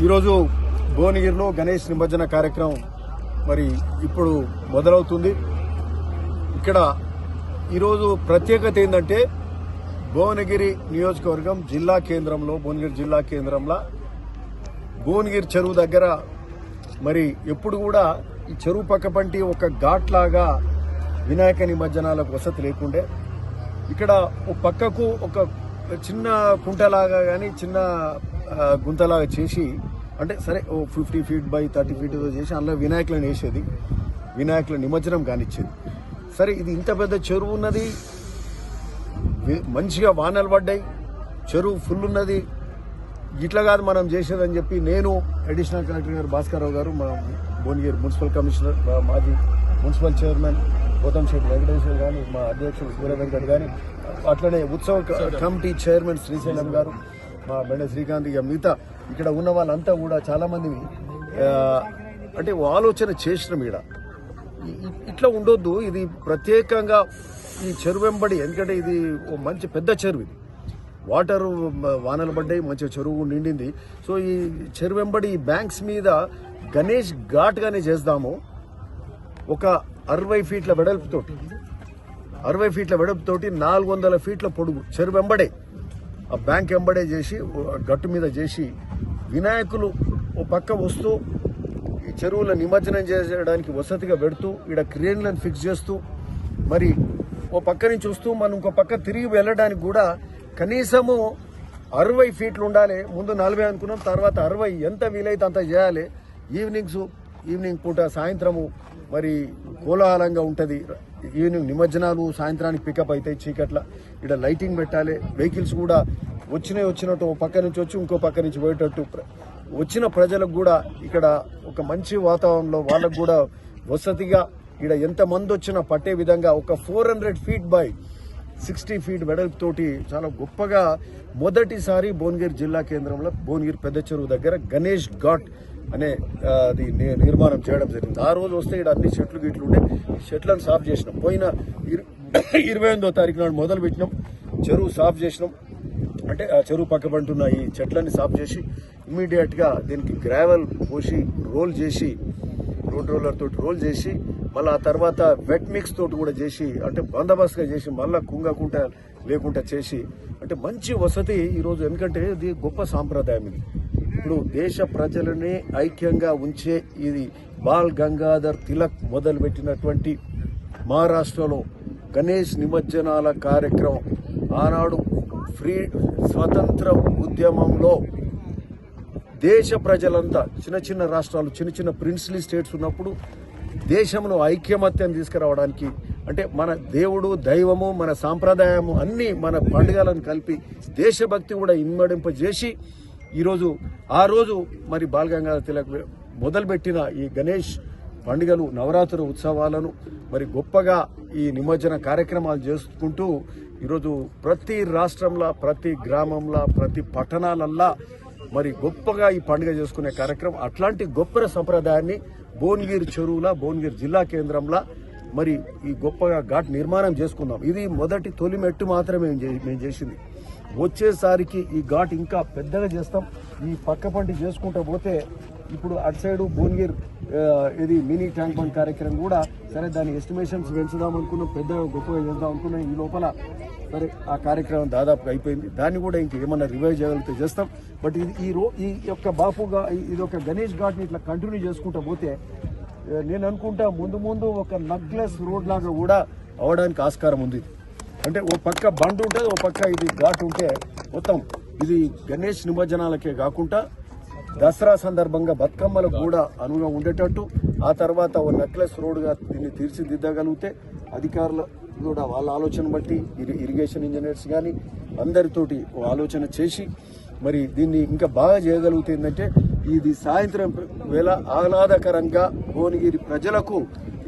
ఈరోజు భువనగిరిలో గణేష్ నిమజ్జన కార్యక్రమం మరి ఇప్పుడు మొదలవుతుంది. ఇక్కడ ఈరోజు ప్రత్యేకత ఏంటంటే భువనగిరి నియోజకవర్గం జిల్లా కేంద్రంలో భువనగిరి జిల్లా కేంద్రంలో భువనగిరి చెరువు దగ్గర మరి ఎప్పుడు కూడా ఈ చెరువు పక్కపంటి ఒక ఘాట్ లాగా వినాయక నిమజ్జనాలకు వసతి లేకుండే. ఇక్కడ ఒక పక్కకు ఒక చిన్న కుంటలాగా కానీ చిన్న గుంతలాగా చేసి అంటే సరే ఓ fifty feet by thirty feet చేసి అందులో వినాయకులను వేసేది. వినాయకుల నిమజ్జనం కానిచ్చేది. సరే ఇది ఇంత పెద్ద చెరువు ఉన్నది. మంచిగా వానలు పడ్డాయి. చెరువు ఫుల్ ఉన్నది. ఇట్లా కాదు మనం చేసేదని చెప్పి నేను అడిషనల్ కలెక్టర్ గారు భాస్కర్రావు గారు మా భువనగిరి మున్సిపల్ కమిషనర్ మాజీ మున్సిపల్ చైర్మన్ గౌతమ్ శెట్టి వెంకటేశ్వర్ కానీ మా అధ్యక్షుడు సూర్య వెంకట్ కానీ అట్లనే ఉత్సవ క- కమిటీ చైర్మన్ శ్రీశైలం గారు మా బెండ శ్రీకాంత్ ఇక మిగతా ఇక్కడ ఉన్న వాళ్ళంతా కూడా చాలామంది అంటే ఆలోచన చేసిన ఇక్కడ. ఇట్లా ఉండొద్దు ఇది ప్రత్యేకంగా ఈ చెరువు వెంబడి ఎందుకంటే ఇది మంచి పెద్ద చెరువు ఇది. వాటర్ వానలు పడ్డాయి మంచి చెరువు నిండింది. సో ఈ చెరువు వెంబడి ఈ బ్యాంక్స్ మీద గణేష్ ఘాట్గానే చేద్దాము ఒక అరవై ఫీట్ల వెడల్పుతోటి. అరవై ఫీట్ల వెడల్పుతోటి నాలుగు వందల ఫీట్ల పొడుగు చెరువు వెంబడే ఆ బ్యాంక్ ఎంబడే చేసి గట్టు మీద చేసి వినాయకులు ఓ పక్క వస్తూ ఈ చెరువుల నిమజ్జనం చేయడానికి వసతిగా పెడుతూ ఇక్కడ క్రేన్లను ఫిక్స్ చేస్తూ మరి ఓ పక్క నుంచి వస్తూ మనం ఇంకో పక్క తిరిగి వెళ్ళడానికి కూడా కనీసము అరవై ఫీట్లు ఉండాలి. ముందు నలభై అనుకున్నాం తర్వాత అరవై. ఎంత వీలైతే అంత చేయాలి. ఈవినింగ్స్ ఈవినింగ్ పూట సాయంత్రము మరి కోలాహలంగా ఉంటుంది. ఈవినింగ్ నిమజ్జనాలు సాయంత్రానికి పికప్ అవుతాయి చీకట్ల. ఇక్కడ లైటింగ్ పెట్టాలి. వెహికల్స్ కూడా వచ్చినాయి వచ్చినట్టు ఒక పక్క నుంచి వచ్చి ఇంకో పక్క నుంచి పోయేటట్టు వచ్చిన ప్రజలకు కూడా ఇక్కడ ఒక మంచి వాతావరణంలో వాళ్ళకు కూడా వసతిగా ఇక్కడ ఎంతమంది వచ్చినా పట్టే విధంగా ఒక four hundred feet by sixty feet వెడల్పుతోటి చాలా గొప్పగా మొదటిసారి భువనగిరి జిల్లా కేంద్రంలో భువనగిరి పెద్ద చెరువు దగ్గర గణేష్ ఘాట్ అనే అది నిర్మాణం చేయడం జరిగింది. ఆ రోజు వస్తే ఇక్కడ అన్ని చెట్లు గిట్లు ఉండే. చెట్లను సాఫ్ చేసినాం. పోయిన ఇరు- ఇరవై ఎనిమిదో తారీఖు నాడు మొదలు పెట్టినాం చెరువు సాఫ్ చేసినాం. అంటే ఆ చెరువు పక్కబంటున్న ఈ చెట్లని సాఫ్ చేసి ఇమ్మీడియట్గా దీనికి గ్రావెల్ పోసి రోల్ చేసి రోడ్ రోలర్ తోటి రోల్ చేసి మళ్ళీ ఆ తర్వాత వెట్ మిక్స్ తోటి కూడా చేసి అంటే బందోబస్తుగా చేసి మళ్ళా కుంగకుంట లేకుండా చేసి అంటే మంచి వసతి ఈరోజు. ఎందుకంటే ఇది గొప్ప సాంప్రదాయం ఇది. ఇప్పుడు దేశ ప్రజలని ఐక్యంగా ఉంచే ఇది బాల్ గంగాధర్ తిలక్ మొదలుపెట్టినటువంటి మహారాష్ట్రలో గణేష్ నిమజ్జనాల కార్యక్రమం. ఆనాడు ఫ్రీ స్వతంత్ర ఉద్యమంలో దేశ ప్రజలంతా చిన్న చిన్న రాష్ట్రాలు చిన్న చిన్న ప్రిన్స్లీ స్టేట్స్ ఉన్నప్పుడు దేశంలో ఐక్యమత్యం తీసుకురావడానికి అంటే మన దేవుడు దైవము మన సాంప్రదాయము అన్నీ మన పండుగలను కలిపి దేశభక్తి కూడా ఇమ్మడింపజేసి ఈరోజు ఆ రోజు మరి బాలగంగాధర తిలక్ మొదలుపెట్టిన ఈ గణేష్ పండుగలు నవరాత్రి ఉత్సవాలను మరి గొప్పగా ఈ నిమజ్జన కార్యక్రమాలు చేసుకుంటూ ఈరోజు ప్రతి రాష్ట్రంలో ప్రతి గ్రామంలో ప్రతి పట్టణాలల్లా మరి గొప్పగా ఈ పండుగ చేసుకునే కార్యక్రమం అట్లాంటి గొప్ప సంప్రదాయాన్ని భువనగిరి చెరువుల భువనగిరి జిల్లా కేంద్రంలో మరి ఈ గొప్పగా ఘాట్ నిర్మాణం చేసుకుందాం. ఇది మొదటి తొలి మెట్టు మాత్రమే మేము చే- మేము చేసింది. వచ్చేసారికి ఈ ఘాట్ ఇంకా పెద్దగా చేస్తాం. ఈ పక్క పంటి చేసుకుంటూ పోతే ఇప్పుడు అటు సైడు భువనగిరి ఇది మినీ ట్యాంక్ బండ్ కార్యక్రమం కూడా సరే దాని ఎస్టిమేషన్స్ పెంచుదాం అనుకున్నాం. పెద్దగా గొప్పగా చేద్దాం అనుకున్నాం. ఈ లోపల సరే ఆ కార్యక్రమం దాదాపుగా అయిపోయింది. దాన్ని కూడా ఇంకేమన్నా ఏమన్నా రివైవ్ చేయగలిగితే చేస్తాం. బట్ ఇది ఈ రో ఈ యొక్క బాపుగా ఇది ఒక గణేష్ ఘాట్ని ఇట్లా కంటిన్యూ చేసుకుంటూ పోతే నేను అనుకుంటా ముందు ముందు ఒక నగ్లెస్ రోడ్ లాగా కూడా అవడానికి ఆస్కారం ఉంది. అంటే ఓ పక్క బండ్ ఉంటుంది ఓ పక్క ఇది ఘాట్ ఉంటే మొత్తం ఇది గణేష్ నిమజ్జనాలకే కాకుండా దసరా సందర్భంగా బతుకమ్మలకు కూడా అనువుగా ఉండేటట్టు ఆ తర్వాత ఓ నెక్లెస్ రోడ్గా దీన్ని తీర్చిదిద్దగలిగితే అధికారులు కూడా వాళ్ళ ఆలోచన బట్టి ఇరిగేషన్ ఇంజనీర్స్ కానీ అందరితోటి ఓ ఆలోచన చేసి మరి దీన్ని ఇంకా బాగా చేయగలిగితే ఏంటంటే ఇది సాయంత్రం వేళ ఆహ్లాదకరంగా భువనగిరి ప్రజలకు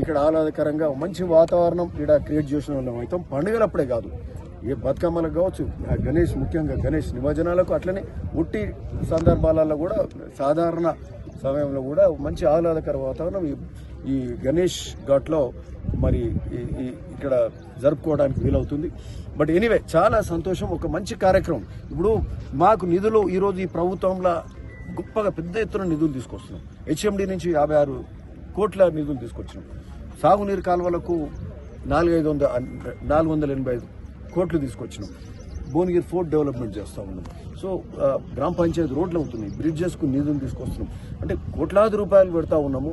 ఇక్కడ ఆహ్లాదకరంగా మంచి వాతావరణం ఇక్కడ క్రియేట్ చేసిన వాళ్ళం అవుతాం. పండుగలప్పుడే కాదు ఏ బతుకమ్మలకు కావచ్చు ఆ గణేష్ ముఖ్యంగా గణేష్ నిమజ్జనాలకు అట్లనే ఉట్టి సందర్భాలలో కూడా సాధారణ సమయంలో కూడా మంచి ఆహ్లాదకర వాతావరణం ఈ గణేష్ ఘాట్లో మరి ఈ ఇక్కడ జరుపుకోవడానికి వీలవుతుంది. బట్ ఎనీవే చాలా సంతోషం ఒక మంచి కార్యక్రమం. ఇప్పుడు మాకు నిధులు ఈరోజు ఈ ప్రభుత్వంలో గొప్పగా పెద్ద ఎత్తున నిధులు తీసుకొస్తున్నాం. హెచ్ఎండి నుంచి యాభై ఆరు కోట్ల నిధులు తీసుకొచ్చినాం. సాగునీరు కాలువలకు నాలుగైదు వందల నాలుగు వందల ఎనభై ఐదు కోట్లు తీసుకొచ్చినాం. భువనగిరి ఫోర్ట్ డెవలప్మెంట్ చేస్తూ ఉన్నాం. సో గ్రామ పంచాయతీ రోడ్లు అవుతున్నాయి. బ్రిడ్జెస్కు నిధులు తీసుకొస్తున్నాం. అంటే కోట్లాది రూపాయలు పెడతా ఉన్నాము.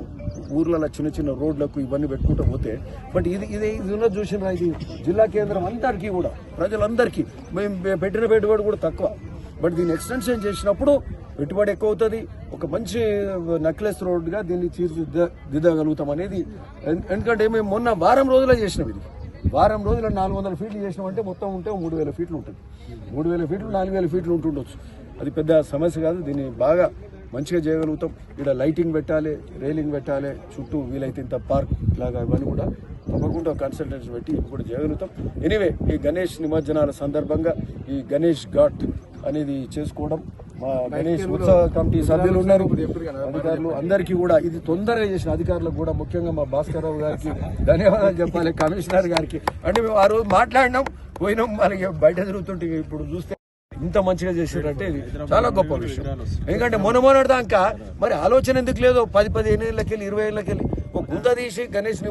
ఊర్లలో చిన్న చిన్న రోడ్లకు ఇవన్నీ పెట్టుకుంటూ పోతే బట్ ఇది ఇది ఇది ఉన్నది చూసిన ఇది జిల్లా కేంద్రం అందరికీ కూడా ప్రజలందరికీ. మేము పెట్టిన పెట్టుబడి కూడా తక్కువ. బట్ దీన్ని ఎక్స్టెన్షన్ చేసినప్పుడు పెట్టుబడి ఎక్కువ అవుతుంది. ఒక మంచి నెక్లెస్ రోడ్గా దీన్ని తీర్చిదిద్దగలుగుతాం అనేది ఎందుకంటే మేము మొన్న వారం రోజులే చేసినాం ఇది. వారం రోజులు నాలుగు వందల ఫీట్లు చేసినామంటే మొత్తం ఉంటే మూడు వేల ఫీట్లు ఉంటుంది. మూడు వేల ఫీట్లు నాలుగు వేల ఫీట్లు ఉంటుండొచ్చు. అది పెద్ద సమస్య కాదు దీన్ని బాగా మంచిగా చేయగలుగుతాం. ఇక్కడ లైటింగ్ పెట్టాలి రైలింగ్ పెట్టాలి చుట్టూ వీలైతే ఇంత పార్క్ లాగా ఇవన్నీ కూడా తప్పకుండా కన్సల్టెన్స్ పెట్టి ఇవి కూడా చేయగలుగుతాం. ఎనీవే ఈ గణేష్ నిమజ్జనాల సందర్భంగా ఈ గణేష్ ఘాట్ అనేది చేసుకోవడం మా గణేష్ ఉత్సవ కమిటీ సభ్యులు ఉన్నారు. అధికారులు అందరికీ కూడా ఇది తొందరగా చేసిన అధికారులకు కూడా ముఖ్యంగా మా భాస్కర్ గారికి ధన్యవాదాలు చెప్పాలి కమిషనర్ గారికి. అంటే మేము ఆ రోజు మాట్లాడినాం పోయినాం మనకి బయట తిరుగుతుంటే ఇప్పుడు చూస్తే ఇంత మంచిగా చేసారంటే ఇది చాలా గొప్ప విషయం. ఎందుకంటే మొన్న మొన్నటి దాకా మరి ఆలోచన ఎందుకు లేదో పది పదిహేను ఏళ్ళకెళ్ళి ఇరవై ఏళ్ళకెళ్ళి ఒక గుంత తీసి గణేష్